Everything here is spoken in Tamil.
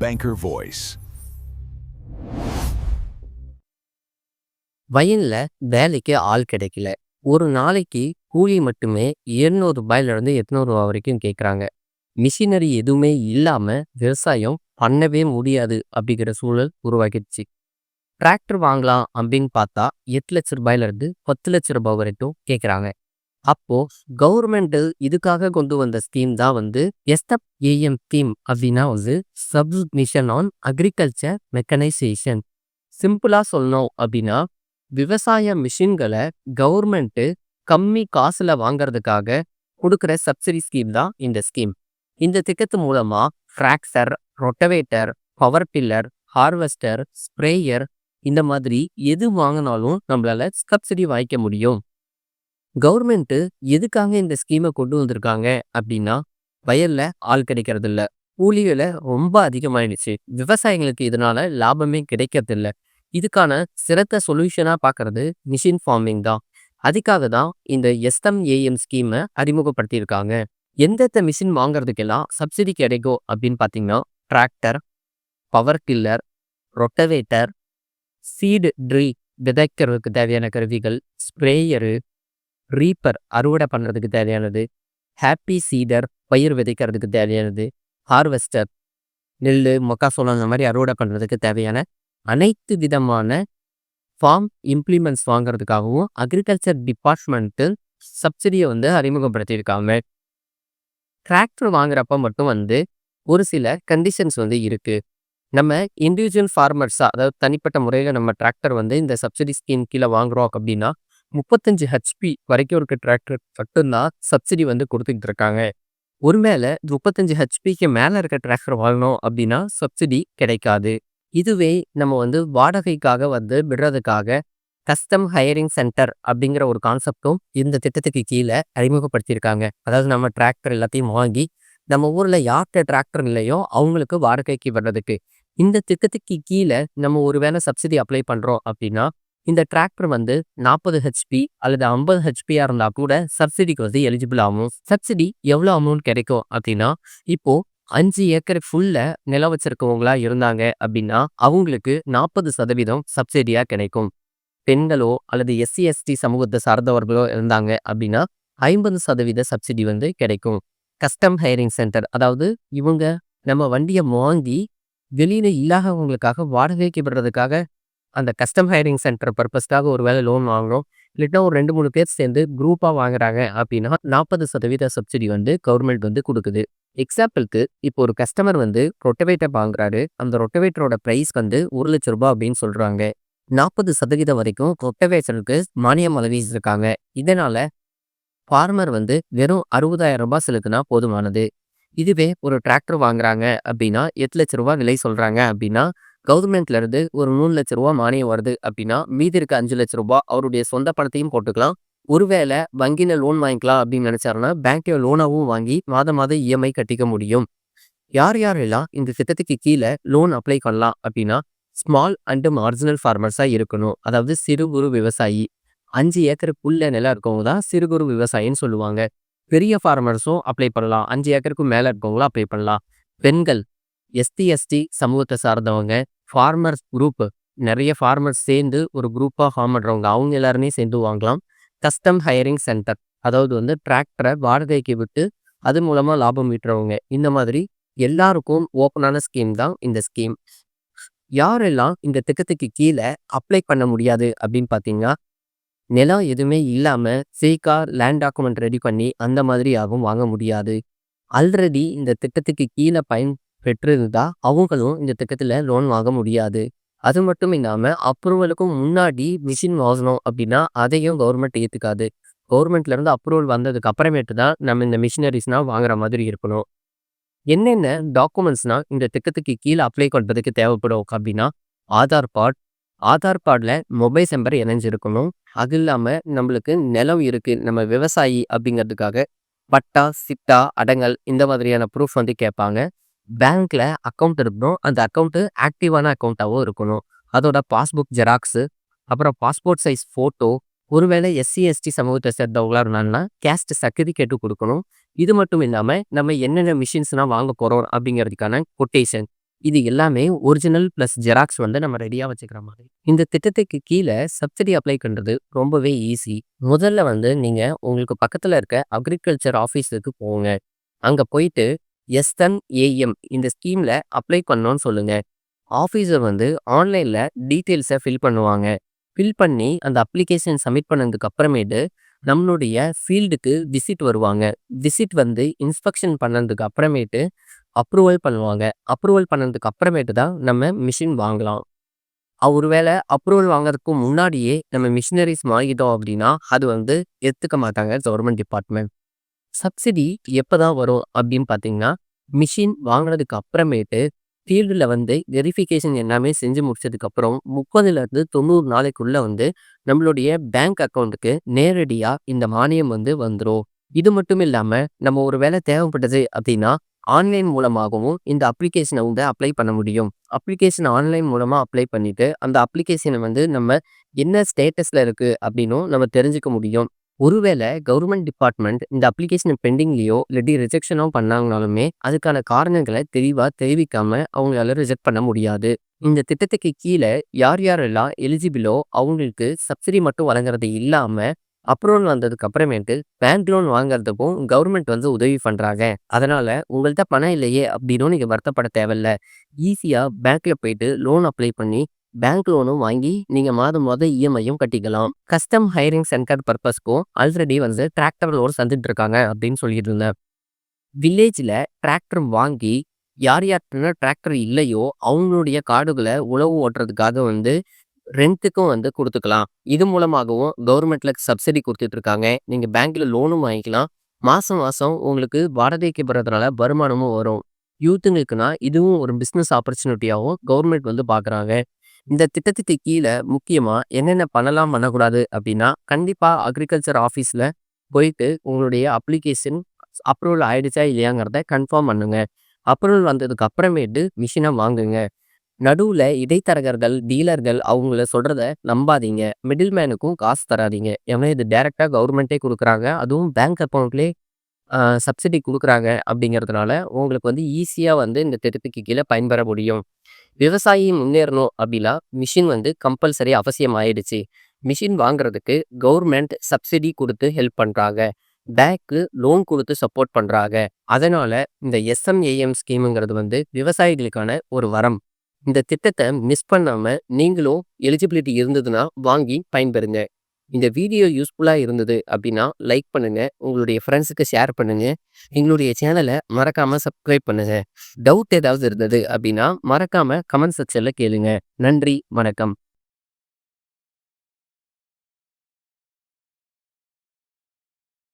Banker Voice. வயல்ல வேலைக்கு ஆள் கிடைக்கல. ஒரு நாளைக்கு கூலி மட்டுமே இருநூறு ரூபாயிலிருந்து எட்நூறு வரைக்கும் கேட்குறாங்க. மிஷினரி எதுவுமே இல்லாமல் விவசாயம் பண்ணவே முடியாது அப்படிங்கிற சூழல் உருவாகிடுச்சு. டிராக்டர் வாங்கலாம் அப்படின்னு பார்த்தா எட்டு லட்ச ரூபாயிலிருந்து பத்து லட்ச ரூபாய் வரைக்கும் கேட்குறாங்க. அப்போ கவர்மெண்ட் இதுக்காக கொண்டு வந்த ஸ்கீம் தான் வந்து எஸ்டப் ஏஎம் ஸ்கீம் அப்படின்னா வந்து சப்மிஷன் ஆன் அக்ரிகல்ச்சர் மெக்கனைசேஷன். சிம்பிளா சொல்லணும் அப்படின்னா விவசாய மிஷின்களை கவர்மெண்ட் கம்மி காசுல வாங்கிறதுக்காக கொடுக்குற சப்சிடி ஸ்கீம் தான் இந்த ஸ்கீம். இந்த திட்டத்து மூலமா tractor rotavator, power tiller, harvester, sprayer இந்த மாதிரி எது வாங்கினாலும் நம்மளால சப்சிடி வாங்கிக்க முடியும். கவர்மெண்ட்டு எதுக்காக இந்த ஸ்கீமை கொண்டு வந்திருக்காங்க அப்படின்னா வயல்ல ஆள் கிடைக்கிறதில்ல கூலி விலை ரொம்ப அதிகமாயிடுச்சு. விவசாயிகளுக்கு இதனால லாபமே கிடைக்கிறதில்ல இதுக்கான சிறந்த சொல்யூஷனாக பார்க்கறது மிஷின் ஃபார்மிங் தான். அதுக்காக தான் இந்த எஸ்எம்ஏஎம் ஸ்கீமை அறிமுகப்படுத்தியிருக்காங்க. எந்தெந்த மிஷின் வாங்குறதுக்கெல்லாம் சப்சிடி கிடைக்கும் அப்படின்னு பார்த்தீங்கன்னா tractor, power tiller, rotavator, seed drill விதைக்கிறதுக்கு தேவையான கருவிகள், ஸ்ப்ரேயரு, ரீப்பர் அறுவடை பண்ணுறதுக்கு தேவையானது, ஹாப்பி சீடர் பயிர் விதைக்கிறதுக்கு தேவையானது, ஹார்வெஸ்டர் நெல், மொக்காசோளம் அந்த மாதிரி அறுவடை பண்ணுறதுக்கு தேவையான அனைத்து விதமான ஃபார்ம் இம்ப்ளிமெண்ட்ஸ் வாங்குறதுக்காகவும் அக்ரிகல்ச்சர் டிபார்ட்மெண்ட்டு சப்சிடியை வந்து அறிமுகப்படுத்தியிருக்காங்க. டிராக்டர் வாங்குறப்ப மட்டும் வந்து ஒரு சில கண்டிஷன்ஸ் வந்து இருக்கு. நம்ம இண்டிவிஜுவல் ஃபார்மர்ஸாக அதாவது தனிப்பட்ட முறையில் நம்ம டிராக்டர் வந்து இந்த சப்சிடி ஸ்கீம் கீழே வாங்குறோம் அப்படின்னா 35 ஹெச்பி வரைக்கும் இருக்க டிராக்டர் மட்டும்தான் சப்சிடி வந்து கொடுத்துக்கிட்டு இருக்காங்க. ஒருவேளை 35 ஹெச்பிக்கு மேலே இருக்க டிராக்டர் வாங்கணும் அப்படின்னா சப்சிடி கிடைக்காது. இதுவே நம்ம வந்து வாடகைக்காக வந்து விடுறதுக்காக கஸ்டம் ஹையரிங் சென்டர் அப்படிங்கிற ஒரு கான்செப்டும் இந்த திட்டத்துக்கு கீழே அறிமுகப்படுத்தியிருக்காங்க. அதாவது நம்ம டிராக்டர் எல்லாத்தையும் வாங்கி நம்ம ஊரில் யார்கிட்ட டிராக்டர் இல்லையோ அவங்களுக்கு வாடகைக்கு விடுறதுக்கு. இந்த திட்டத்துக்கு கீழே நம்ம ஒருவேளை சப்சிடி அப்ளை பண்ணுறோம் அப்படின்னா இந்த டிராக்டர் வந்து 40 ஹெச்பி அல்லது 50 ஹெச்பியா இருந்தா கூட சப்சிடிக்கு வந்து எலிஜிபிள் ஆகும். சப்சிடி எவ்வளோ அமௌண்ட் கிடைக்கும் அப்படின்னா இப்போ அஞ்சு ஏக்கர் ஃபுல்ல நிலம் வச்சிருக்கவங்களா இருந்தாங்க அப்படின்னா அவங்களுக்கு 40% சப்சிடியா கிடைக்கும். பெண்களோ அல்லது எஸ்சி எஸ்டி சமூகத்தை சார்ந்தவர்களோ இருந்தாங்க அப்படின்னா 50% சப்சிடி வந்து கிடைக்கும். கஸ்டம் ஹையரிங் சென்டர் அதாவது இவங்க நம்ம வண்டியை வாங்கி வெளியில இல்லாதவங்களுக்காக வாடகைக்கு விடுறதுக்காக அந்த கஸ்டம் ஹையரிங் சென்டர் பர்பஸ்க்காக ஒரு வேலை லோன் வாங்குறோம். இல்லைன்னா ஒரு ரெண்டு மூணு பேர் சேர்ந்து குரூப்பாக வாங்குறாங்க அப்படின்னா 40% சப்சிடி வந்து கவர்மெண்ட் வந்து கொடுக்குது. எக்ஸாம்பிளுக்கு இப்போ ஒரு கஸ்டமர் வந்து ரொட்டவேட்டர் வாங்குறாரு. அந்த ரொட்டவேட்டரோட ப்ரைஸ் வந்து ஒரு லட்ச ரூபாய் அப்படின்னு சொல்கிறாங்க நாற்பது சதவீதம் வரைக்கும் ரொட்டவேட்டருக்கு மானியம் அறிவிச்சிருக்காங்க. இதனால் ஃபார்மர் வந்து வெறும் 60,000 ரூபாய் செலுத்தினா போதுமானது. இதுவே ஒரு டிராக்டர் வாங்குறாங்க அப்படின்னா எட்டு லட்ச ரூபாய் விலை சொல்கிறாங்க அப்படின்னா கவர்மெண்ட்ல இருந்து ஒரு மூணு லட்ச ரூபா மானியம் வருது அப்படின்னா மீதி இருக்க அஞ்சு லட்ச ரூபாய் அவருடைய சொந்த பணத்தையும் போட்டுக்கலாம். ஒருவேளை வங்கியில லோன் வாங்கிக்கலாம் அப்படின்னு நினைச்சாருன்னா பேங்க்ல லோனாவும் வாங்கி மாதம் மாதம் இஎம்ஐ கட்டிக்க முடியும். யார் யாரெல்லாம் இந்த திட்டத்துக்கு கீழே லோன் அப்ளை பண்ணலாம் அப்படின்னா ஸ்மால் அண்ட் மார்ஜினல் ஃபார்மர்ஸாக இருக்கணும். அதாவது சிறு குறு விவசாயி. அஞ்சு ஏக்கருக்குள்ள நிலம் இருக்கவங்க தான் சிறு குறு விவசாயின்னு சொல்லுவாங்க. பெரிய ஃபார்மர்ஸும் அப்ளை பண்ணலாம். அஞ்சு ஏக்கருக்கும் மேல இருக்கவங்களும் அப்ளை பண்ணலாம். பெண்கள், எஸ்டி எஸ்டி சமூகத்தை சார்ந்தவங்க, ஃபார்மர்ஸ் குரூப் நிறைய ஃபார்மர்ஸ் சேர்ந்து ஒரு குரூப்பாக ஃபார்ம் பண்ணுறவங்க அவங்க எல்லாருமே சேர்ந்து வாங்கலாம். கஸ்டம் ஹையரிங் சென்டர் அதாவது வந்து டிராக்டரை வாடகைக்கு விட்டு அது மூலமாக லாபம் ஈட்டுறவங்க இந்த மாதிரி எல்லாருக்கும் ஓப்பனான ஸ்கீம் தான் இந்த ஸ்கீம். யாரெல்லாம் இந்த திட்டத்துக்கு கீழே அப்ளை பண்ண முடியாது அப்படின்னு பார்த்தீங்கன்னா நிலம் எதுவுமே இல்லாமல் ஃபேக்கா லேண்ட் டாக்குமெண்ட் ரெடி பண்ணி அந்த மாதிரி யாரும் வாங்க முடியாது. ஆல்ரெடி இந்த திட்டத்துக்கு கீழே பயன் பெற்றிருந்தா அவங்களும் இந்த திட்டத்தில் லோன் வாங்க முடியாது. அது மட்டும் இல்லாமல் அப்ரூவலுக்கும் முன்னாடி மிஷின் வாங்கணும் அப்படின்னா அதையும் கவர்மெண்ட் ஏற்றுக்காது. கவர்மெண்ட்லேருந்து அப்ரூவல் வந்ததுக்கு அப்புறமேட்டு தான் நம்ம இந்த மிஷினரிஸ்னால் வாங்குற மாதிரி இருக்கணும். என்னென்ன டாக்குமெண்ட்ஸ்னால் இந்த திட்டத்துக்கு கீழே அப்ளை பண்ணுறதுக்கு தேவைப்படும் அப்படின்னா ஆதார் கார்டு ஆதார் கார்டில் மொபைல் நம்பர் இணைஞ்சிருக்கணும். அது இல்லாமல் நம்மளுக்கு நிலம் இருக்குது நம்ம விவசாயி அப்படிங்கிறதுக்காக பட்டா, சிட்டா, அடங்கல் இந்த மாதிரியான ப்ரூஃப் வந்து கேட்பாங்க. பேங்க்ல அக்கௌண்ட் இருக்கணும். அந்த அக்கௌண்ட்டு ஆக்டிவான அக்கௌண்ட்டாகவும் இருக்கணும். அதோட பாஸ்புக் ஜெராக்ஸு அப்புறம் பாஸ்போர்ட் சைஸ் ஃபோட்டோ ஒருவேளை எஸ்சி எஸ்டி சமூகத்தை சேர்ந்தவங்களா இருந்தாங்கன்னா கேஸ்ட் சர்டிஃபிகேட்டும் கொடுக்கணும். இது மட்டும் இல்லாமல் நம்ம என்னென்ன மிஷின்ஸ்லாம் வாங்க போகிறோம் அப்படிங்கிறதுக்கான கொட்டேஷன் இது எல்லாமே ஒரிஜினல் ப்ளஸ் ஜெராக்ஸ் வந்து நம்ம ரெடியாக வச்சுக்கிற மாதிரி. இந்த திட்டத்துக்கு கீழே சப்சிடி அப்ளை பண்ணுறது ரொம்பவே ஈஸி. முதல்ல வந்து நீங்கள் உங்களுக்கு பக்கத்தில் இருக்க அக்ரிகல்ச்சர் ஆஃபீஸுக்கு போங்க. அங்கே போயிட்டு எஸ்எம்ஏஎம் இந்த ஸ்கீமில் அப்ளை பண்ணோன்னு சொல்லுங்கள் ஆஃபீஸர் வந்து ஆன்லைனில் டீட்டெயில்ஸை ஃபில் பண்ணுவாங்க. ஃபில் பண்ணி அந்த அப்ளிகேஷன் சப்மிட் பண்ணதுக்கு அப்புறமேட்டு நம்மளுடைய ஃபீல்டுக்கு விசிட் வருவாங்க. விசிட் வந்து இன்ஸ்பெக்ஷன் பண்ணதுக்கு அப்புறமேட்டு அப்ரூவல் பண்ணுவாங்க. அப்ரூவல் பண்ணதுக்கு அப்புறமேட்டு தான் நம்ம மிஷின் வாங்கலாம். ஒருவேளை அப்ரூவல் வாங்குறதுக்கு முன்னாடியே நம்ம மிஷினரிஸ் வாங்கிட்டோம் அப்படின்னா, அது வந்து எடுத்துக்க மாட்டாங்க கவர்மெண்ட் டிபார்ட்மெண்ட். சப்சிடி எப்பதான் வரும் அப்படின்னு பார்த்தீங்கன்னா, மிஷின் வாங்கினதுக்கு அப்புறமேட்டு ஃபீல்டில் வந்து வெரிஃபிகேஷன் எல்லாமே செஞ்சு முடிச்சதுக்கப்புறம் முப்பதுலேருந்து தொண்ணூறு நாளைக்குள்ளே வந்து நம்மளுடைய பேங்க் அக்கௌண்ட்டுக்கு நேரடியாக இந்த மானியம் வந்து வந்துடும் இது மட்டும் இல்லாமல் நம்ம ஒரு வேலை தேவைப்பட்டது அப்படின்னா, ஆன்லைன் மூலமாகவும் இந்த அப்ளிகேஷனை வந்து அப்ளை பண்ண முடியும். அப்ளிகேஷன் ஆன்லைன் மூலமாக அப்ளை பண்ணிவிட்டு அந்த அப்ளிகேஷனை வந்து நம்ம என்ன ஸ்டேட்டஸில் இருக்குது அப்படின்னும் நம்ம தெரிஞ்சுக்க முடியும். ஒருவேளை கவர்மெண்ட் டிபார்ட்மெண்ட் இந்த அப்ளிகேஷனை பெண்டிங்லேயோ இல்லாட்டி ரிஜெக்ஷனோ பண்ணாங்கனாலுமே, அதுக்கான காரணங்களை தெளிவாக தெரிவிக்காம அவங்களால ரிஜெக்ட் பண்ண முடியாது. இந்த திட்டத்துக்கு கீழே யார் யாரெல்லாம் எலிஜிபிளோ அவங்களுக்கு சப்சிடி மட்டும் வழங்குறது இல்லாமல் அப்ரூவல் வந்ததுக்கு அப்புறமேட்டு பேங்க் லோன் வாங்குறதுக்கும் கவர்மெண்ட் வந்து உதவி பண்ணுறாங்க அதனால் உங்கள்கிட்ட பணம் இல்லையே அப்படின்னும் நீங்கள் வருத்தப்பட தேவையில்ல. ஈஸியாக பேங்க்கில் போயிட்டு லோன் அப்ளை பண்ணி பேங்க் லோனும் வாங்கி நீங்க மாதம் மாதம் இஎம்ஐயும் கட்டிக்கலாம். கஸ்டம் ஹையரிங் சென்டர் பர்பஸ்க்கும் ஆல்ரெடி வந்து டிராக்டர் லோன் சந்திட்டு இருக்காங்க அப்படின்னு சொல்லிட்டு இருந்தேன். வில்லேஜில் டிராக்டர் வாங்கி யார் யார்கிட்ட டிராக்டர் இல்லையோ அவங்களுடைய காடுகளை உழவு ஓட்டுறதுக்காக வந்து ரெண்ட்டுக்கும் வந்து கொடுத்துக்கலாம் இது மூலமாகவும் கவர்மெண்ட்ல சப்சிடி கொடுத்துட்ருக்காங்க இருக்காங்க. பேங்க்கில் பேங்க்ல லோனும் வாங்கிக்கலாம். மாதம் மாதம் உங்களுக்கு வாடகைக்கு போகிறதுனால வருமானமும் வரும். யூத்துங்களுக்குன்னா இதுவும் ஒரு பிஸ்னஸ் ஆப்பர்ச்சுனிட்டியாகவும் கவர்மெண்ட் வந்து பார்க்குறாங்க. இந்த திட்டத்துக்கு கீழே முக்கியமாக என்னென்ன பண்ணலாம், பண்ணக்கூடாது அப்படின்னா, கண்டிப்பாக அக்ரிகல்ச்சர் ஆஃபீஸில் போயிட்டு உங்களுடைய அப்ளிகேஷன் அப்ரூவல் ஆயிடுச்சா இல்லையாங்கிறத கன்ஃபார்ம் பண்ணுங்க. அப்ரூவல் வந்ததுக்கு அப்புறமேட்டு மிஷினை வாங்குங்க. நடுவில் இடைத்தரகர்கள், டீலர்கள் அவங்கள சொல்கிறத நம்பாதீங்க. மிடில் மேனுக்கும் காசு தராதீங்க. ஏன்னா இது டேரெக்டாக கவர்மெண்ட்டே கொடுக்குறாங்க அதுவும் பேங்க் அக்கௌண்ட்லேயே சப்சிடி கொடுக்குறாங்க அப்படிங்கிறதுனால, உங்களுக்கு வந்து ஈஸியாக வந்து இந்த திட்டத்துக்கு கீழே பயன்பெற முடியும். விவசாயி முன்னேறணும் அப்படின்னா, மிஷின் வந்து கம்பல்சரி அவசியம் ஆயிடுச்சு. மிஷின் வாங்குறதுக்கு கவர்மெண்ட் சப்சிடி கொடுத்து ஹெல்ப் பண்ணுறாங்க பேங்க்கு லோன் கொடுத்து சப்போர்ட் பண்ணுறாங்க அதனால் இந்த எஸ்எம்ஏஎம் ஸ்கீமுங்கிறது வந்து விவசாயிகளுக்கான ஒரு வரம். இந்த திட்டத்தை மிஸ் பண்ணாமல் நீங்களும் எலிஜிபிலிட்டி இருந்ததுன்னா வாங்கி பயன்பெறுங்க. இந்த வீடியோ யூஸ்ஃபுல்லாக இருந்தது அப்படின்னா லைக் பண்ணுங்க. உங்களுடைய ஃப்ரெண்ட்ஸுக்கு ஷேர் பண்ணுங்க. எங்களுடைய சேனலை மறக்காமல் சப்ஸ்கிரைப் பண்ணுங்க. டவுட் ஏதாவது இருந்தது அப்படின்னா மறக்காமல் கமெண்ட் செக்ஷனில் கேளுங்க. நன்றி, வணக்கம்.